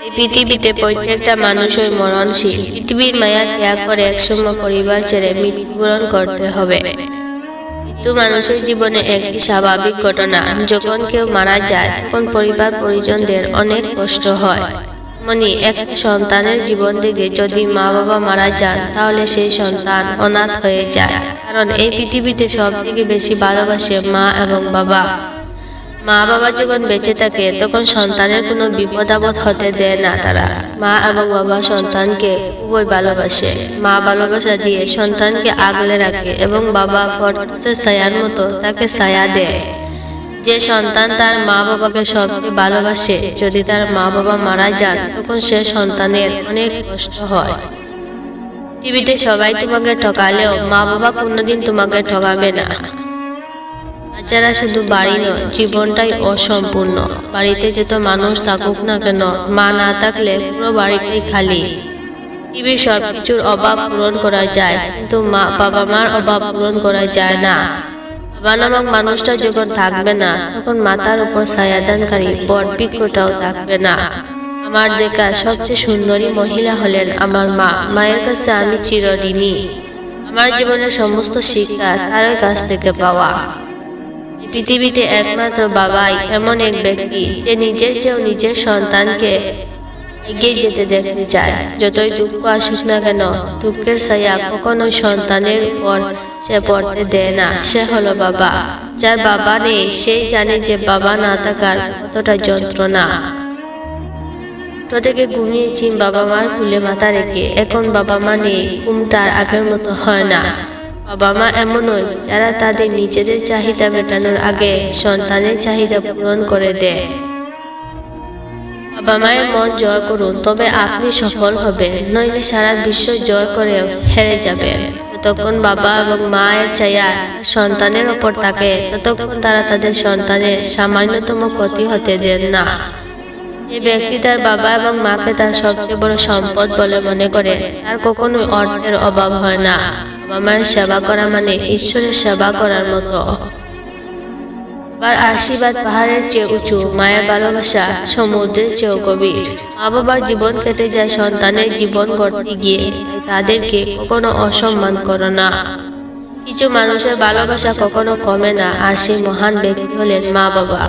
পৃথিবীতে প্রত্যেকটা মানুষই মরণশীল। পৃথিবীর মায়া ত্যাগ করে একসময় পরিবার ছেড়ে মৃত্যুবরণ করতে হবে। মৃত্যু মানুষের জীবনে একটি স্বাভাবিক ঘটনা। যখন কেউ মারা যায়, তখন পরিবার পরিজনদের অনেক কষ্ট হয়। মনি একটা সন্তানের জীবন থেকে যদি মা বাবা মারা যান, তাহলে সেই সন্তান অনাথ হয়ে যায়। কারণ এই পৃথিবীতে সব থেকে বেশি ভালোবাসে মা এবং বাবা। মা বাবা যখন বেঁচে থাকে, তখন সন্তানের কোনো বিপদ আপদ হতে দেয় না তারা। মা এবং বাবা সন্তানকে খুবই ভালোবাসে। মা ভালোবাসা দিয়ে সন্তানকে আগলে রাখে এবং বাবা পটসে ছায়ার মতো তাকে ছায়া দেয়। যে সন্তান তার মা বাবাকে সবচেয়ে ভালোবাসে, যদি তার মা বাবা মারা যান, তখন সে সন্তানের অনেক কষ্ট হয়। পৃথিবীতে সবাই তোমাকে ঠকালেও মা বাবা কোনোদিন তোমাকে ঠকাবে না। বাচ্চারা শুধু বাড়ি নয়, জীবনটাই অসম্পূর্ণ। বাড়িতে যত মানুষ থাকুক না কেন, মা না থাকলে পুরো বাড়িটাই খালি। টিভির সব কিছুর অভাব পূরণ করা যায়, কিন্তু মা, বাবা মার অভাব পূরণ করা যায় না। বাবা নামক মানুষটা যখন থাকবে না, তখন মাথার উপর ছায়াদানকারী বট বৃক্ষটাও থাকবে না। আমার দেখা সবচেয়ে সুন্দরী মহিলা হলেন আমার মা। মায়ের কাছে আমি চিরঋণী। আমার জীবনের সমস্ত শিক্ষা তার কাছ থেকে পাওয়া। পৃথিবীতে একমাত্র বাবাই এমন এক ব্যক্তি যে নিজের চেয়েও নিজের সন্তানকে এগিয়ে যেতে দেখতে চায়। যতই দুঃখ আসুক না কেন, দুঃখের ছায়া কখনোই সন্তানের উপর সে পড়তে দেয় না। সে হলো বাবা। যার বাবা নেই সেই জানে যে বাবা না থাকার কতটা যন্ত্রণা। ছোট ঘুমিয়েছি বাবা মার কুলে মাথা রেখে। এখন বাবা মা নেই ঘুমটার আগের মতো হয় না। বাবা মা এমনই যারা তাদের নিজেদের চাহিদা মেটানোর আগে সন্তানের চাহিদা পূরণ করে দেয়। বাবা মায়ের মন জয় করুন, তবে আপনি সফল হবেন, নইলে সারা বিশ্ব জয় করে হেরে যাবেন। ততক্ষণ বাবা এবং মায়ের ছায়া সন্তানের ওপর থাকে, ততক্ষণ তারা তাদের সন্তানের সামান্যতম ক্ষতি হতে দেন না। যে ব্যক্তি তার বাবা এবং মাকে তার সবচেয়ে বড় সম্পদ বলে মনে করে, তার কখনোই অর্থের অভাব হয় না। বাবা মায়ের সেবা করা মানে ঈশ্বরের সেবা করার মতো। আবার আশীর্বাদ পাহাড়ের চেয়ে উঁচু, মায়ের ভালোবাসা সমুদ্রের চেয়েও গভীর। মা বাবার জীবন কেটে যায় সন্তানের জীবন গড়তে গিয়ে তাদেরকে কখনো অসম্মান করো না। কিছু মানুষের ভালোবাসা কখনো কমে না, আর সেই মহান ব্যক্তি হলেন মা বাবা।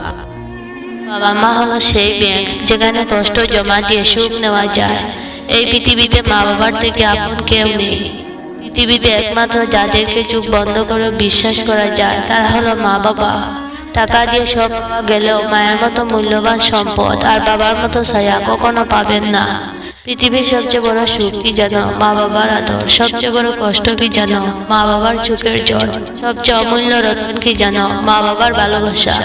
বাবা মা হলো সেই ব্যাংক যেখানে কষ্ট জমা দিয়ে সুখ নেওয়া যায়। এই পৃথিবীতে মা বাবার থেকে আপন কেউ নেই। পৃথিবীতে একমাত্র যাদেরকে চোখ বন্ধ করে বিশ্বাস করা যায়, তারা হলো মা বাবা। টাকা দিয়ে সব গেলেও মায়ের মতো মূল্যবান সম্পদ আর বাবার মতো ছায়া কখনো পাবেন না। পৃথিবীর সবচেয়ে বড় সুখ কি জানো? মা বাবার আদর। সবচেয়ে বড় কষ্ট কি জানো? মা বাবার চোখের জল। সবচেয়ে অমূল্য রতন কি জানো? মা বাবার ভালোবাসা।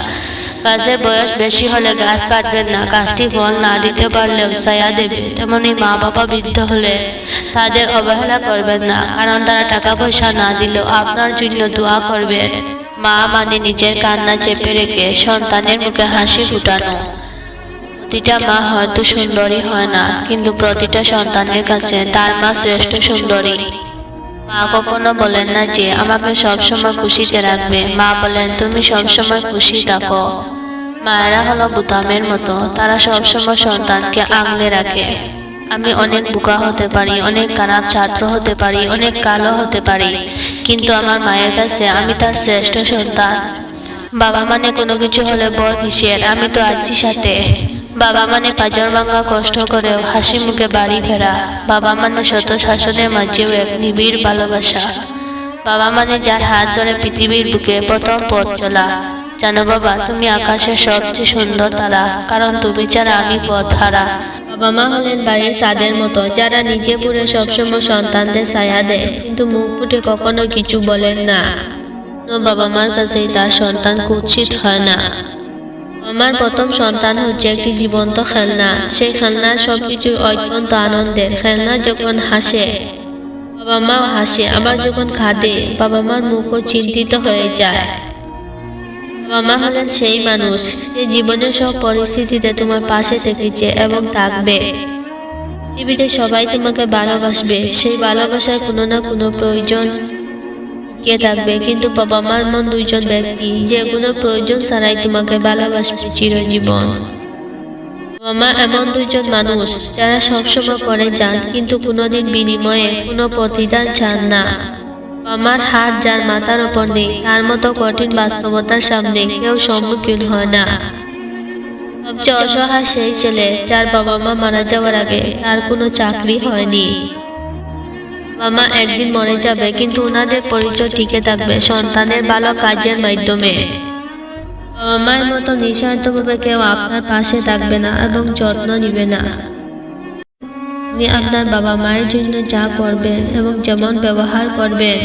গাছের বয়স বেশি হলে গাছ কাটবেন না। গাছটি ফল না দিতে পারলেও ছায়া দেবে। তেমনি মা বাবা বৃদ্ধ হলে তাদের অবহেলা করবেন না, কারণ তারা টাকা পয়সা না দিলেও আপনার জন্য দোয়া করবে মা মানে নিজের কান্না চেপে রেখে সন্তানের মুখে হাসি ফুটানো। প্রতিটা মা হয়তো সুন্দরী হয় না, কিন্তু প্রতিটা সন্তানের কাছে তার মা শ্রেষ্ঠ সুন্দরী। মা কখনো বলেন না যে, আমাকে সবসময় খুশিতে রাখবে। মা বলেন, তুমি সবসময় খুশি থাকো। মায়েরা হলো বুতামের মতো। তারা সবসময় সন্তানকে আগলে রাখে। আমি অনেক বোকা হতে পারি, অনেক খারাপ ছাত্র হতে পারি, অনেক কালো হতে পারি। কিন্তু আমার মায়ের কাছে আমি তার শ্রেষ্ঠ সন্তান। বাবা মানে কোনো কিছু হলে বড় কিসের? আমি তো আছি সাথে। বাবা মানে পাজর ভাঙ্গা কষ্ট করেও হাসি মুখে বাড়ি ফেরা। বাবা মানে শত শাসনের মাঝেও এক নিবিড় ভালোবাসা। বাবা মানে যার হাত ধরে পৃথিবীর বুকে প্রথম পথ চলা। জানো বাবা, তুমি আকাশের সবচেয়ে সুন্দর তারা, কারণ তুমি ছাড়া আমি পথ হারা। বাবা মা হলেন বাড়ির সাদের মতো, যারা নিজে পুরে সবসময় সন্তানদের ছায়া দেয়, কিন্তু মুখ ফুটে কখনো কিছু বলেন না। বাবা মার কাছেই তার সন্তান কুৎসিত হয় না। আমার প্রথম সন্তান হচ্ছে একটি জীবন্ত খেলনা, সেই খেলনার সবকিছু অত্যন্ত আনন্দের, খেলনা যখন হাসে, বাবা মাও হাসে, আবার যখন খাদে বাবা মার মুখও চিন্তিত হয়ে যায়। বাবা মা হলেন সেই মানুষ যে জীবনের সব পরিস্থিতিতে তোমার পাশে থেকেছে এবং থাকবে। পৃথিবীতে সবাই তোমাকে ভালোবাসবে, সেই ভালোবাসার কোনো না কোনো প্রয়োজন কে থাকবে। কিন্তু বাবা মার মন দুইজন ব্যক্তি, যে কোনো প্রয়োজন ছাড়াই তোমাকে ভালোবাসবে চিরজীবন। মামা এমন দুইজন মানুষ, যারা সবসময় করে যান, কিন্তু কোনোদিন বিনিময়ে কোনো প্রতিদান চান না। আমার হাত যার মাথার ওপর নেই, তার মতো কঠিন বাস্তবতার সামনে কেউ সম্মুখীন হয় না। সবচেয়ে অসহায় সেই ছেলে যার বাবা মা মারা যাওয়ার আগে তার কোনো চাকরি হয়নি। মামা একদিন মরে যাবে, কিন্তু ওনাদের পরিচয় টিকে থাকবে সন্তানের ভালো কাজের মাধ্যমে। বাবা মায়ের মতো নিঃস্বার্থভাবে কেউ আপনার পাশে থাকবে না এবং যত্ন নিবে না। আপনি আপনার বাবা মায়ের জন্য যা করবেন এবং যেমন ব্যবহার করবেন,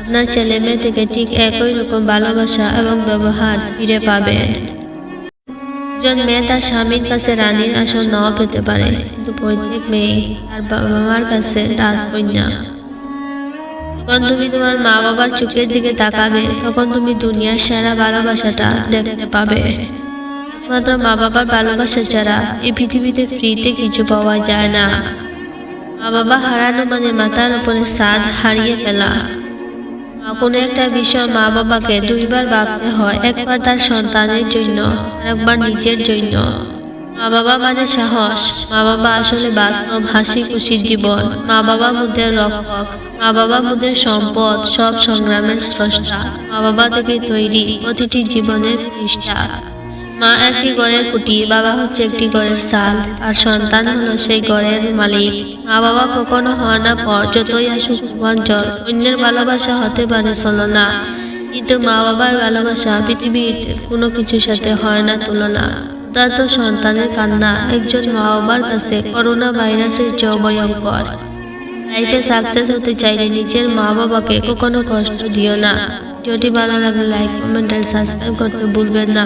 আপনার ছেলে মেয়ে থেকে ঠিক একই রকম ভালোবাসা এবং ব্যবহার ফিরে পাবেন। একজন মেয়ে তার স্বামীর কাছে রানীর আসন নাও পেতে পারে, কিন্তু প্রত্যেক মেয়ে তার বাবা মার কাছে রাজকন্যা। যখন তুমি তোমার মা বাবার চোখের দিকে তাকাবে, তখন তুমি দুনিয়ার সেরা ভালোবাসাটা দেখতে পাবে। মাত্র মা বাবার ভালোবাসা ছাড়া এই পৃথিবীতে ফ্রিতে কিছু পাওয়া যায় না। মা বাবা হারানো মানে মাথার উপরে সাদ হারিয়ে ফেলা। কোনো একটা বিষয় মা বাবাকে দুইবার ভাবতে হয়, একবার তার সন্তানের জন্য একবার নিজের জন্য। মা বাবা মানে সাহস। মা বাবা আসলে বাস্তব হাসি খুশির জীবন। মা বাবা মুদের রক্ষক। মা বাবা মুদের সম্পদ, সব সংগ্রামের স্রষ্টা। মা বাবা থেকে তৈরি প্রতিটি জীবনের পৃষ্ঠা। মা একটি ঘরের কুটি বাবা হচ্ছে একটি ঘরের সাল, আর সন্তান হলো সেই ঘরের মালিক। মা বাবা কখনো হয় না পর যতই আসুক অঞ্চল অন্যের ভালোবাসা হতে পারে চলো না কিন্তু মা বাবার ভালোবাসা পৃথিবীর কোনো কিছুর সাথে হয় না তুলনা। তার তো সন্তানের কান্না একজন মা বাবার কাছে করোনা ভাইরাসের চেয়েও ভয়ঙ্কর। লাইফে সাকসেস হতে চাইলে নিজের মা বাবাকে কখনো কষ্ট দিও না। যদি ভালো লাগলে লাইক, কমেন্ট, আর সাবস্ক্রাইব করতে ভুলবেন না।